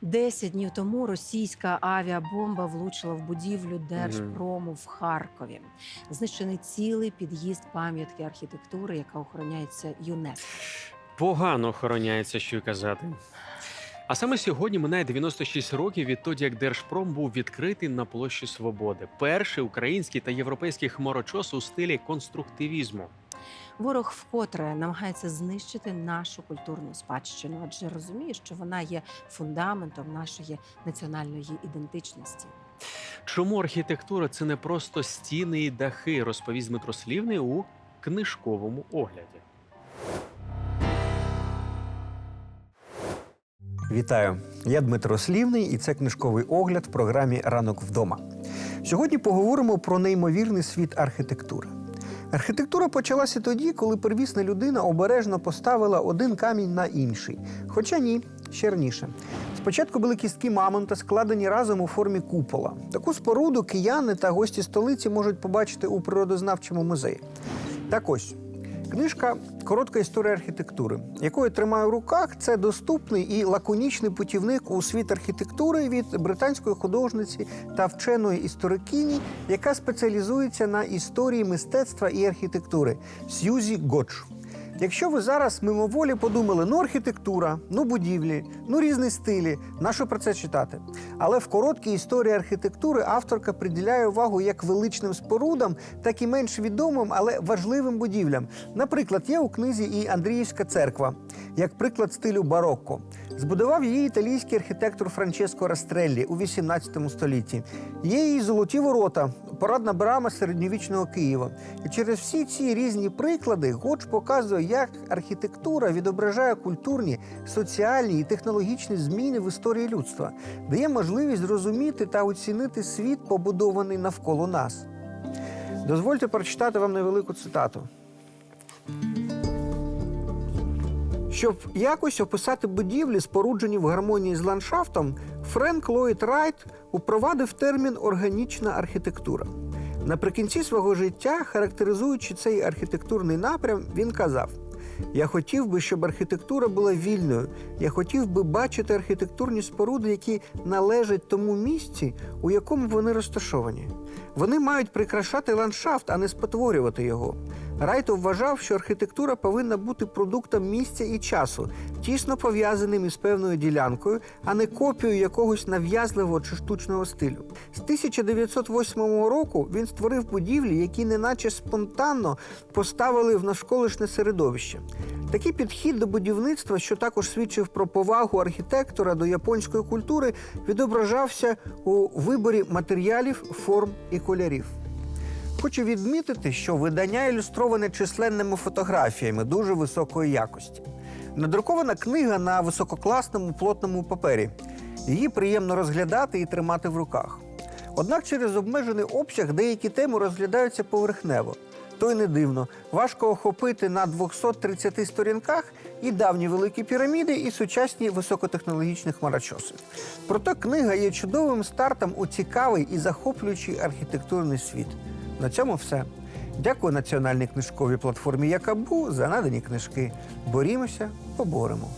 Десять днів тому російська авіабомба влучила в будівлю Держпрому в Харкові. Знищений цілий під'їзд пам'ятки архітектури, яка охороняється ЮНЕСКО. Погано охороняється, що й казати. А саме сьогодні минає 96 років відтоді, як Держпром був відкритий на площі Свободи. Перший український та європейський хмарочос у стилі конструктивізму. Ворог вкотре намагається знищити нашу культурну спадщину, адже розуміє, що вона є фундаментом нашої національної ідентичності. Чому архітектура це не просто стіни і дахи, розповість Дмитро Слівний у книжковому огляді. Вітаю! Я Дмитро Слівний, і це книжковий огляд в програмі Ранок вдома. Сьогодні поговоримо про неймовірний світ архітектури. Архітектура почалася тоді, коли первісна людина обережно поставила один камінь на інший. Хоча ні, ще раніше. Спочатку були кістки мамонта, складені разом у формі купола. Таку споруду кияни та гості столиці можуть побачити у природознавчому музеї. Так ось. Книжка Коротка історія архітектури, яку я тримаю в руках. Це доступний і лаконічний путівник у світ архітектури від британської художниці та вченої історикині, яка спеціалізується на історії мистецтва і архітектури Сьюзі Годж. Якщо ви зараз мимоволі подумали, ну архітектура, ну будівлі, ну різні стилі, на що про це читати? Але в короткій історії архітектури авторка приділяє увагу як величним спорудам, так і менш відомим, але важливим будівлям. Наприклад, є у книзі і Андріївська церква, як приклад стилю барокко. Збудував її італійський архітектор Франческо Растреллі у 18 столітті. Є її золоті ворота, порадна брама середньовічного Києва. І через всі ці різні приклади Годж показує, як архітектура відображає культурні, соціальні і технологічні зміни в історії людства, дає можливість зрозуміти та оцінити світ, побудований навколо нас. Дозвольте прочитати вам невелику цитату. Щоб якось описати будівлі, споруджені в гармонії з ландшафтом, Френк Ллойд Райт упровадив термін органічна архітектура. Наприкінці свого життя, характеризуючи цей архітектурний напрям, він казав: Я хотів би, щоб архітектура була вільною. Я хотів би бачити архітектурні споруди, які належать тому місці, у якому вони розташовані. Вони мають прикрашати ландшафт, а не спотворювати його. Райто вважав, що архітектура повинна бути продуктом місця і часу, тісно пов'язаним із певною ділянкою, а не копією якогось нав'язливого чи штучного стилю. З 1908 року він створив будівлі, які неначе спонтанно поставили в навколишнє середовище. Такий підхід до будівництва, що також свідчив про повагу архітектора до японської культури, відображався у виборі матеріалів, форм і кольорів. Хочу відмітити, що видання ілюстроване численними фотографіями дуже високої якості. Надрукована книга на висококласному плотному папері. Її приємно розглядати і тримати в руках. Однак через обмежений обсяг деякі теми розглядаються поверхнево. То й не дивно, важко охопити на 230 сторінках і давні великі піраміди, і сучасні високотехнологічні хмарочоси. Проте книга є чудовим стартом у цікавий і захоплюючий архітектурний світ. На цьому все. Дякую національній книжковій платформі Якабу за надані книжки. Борімося, поборемо.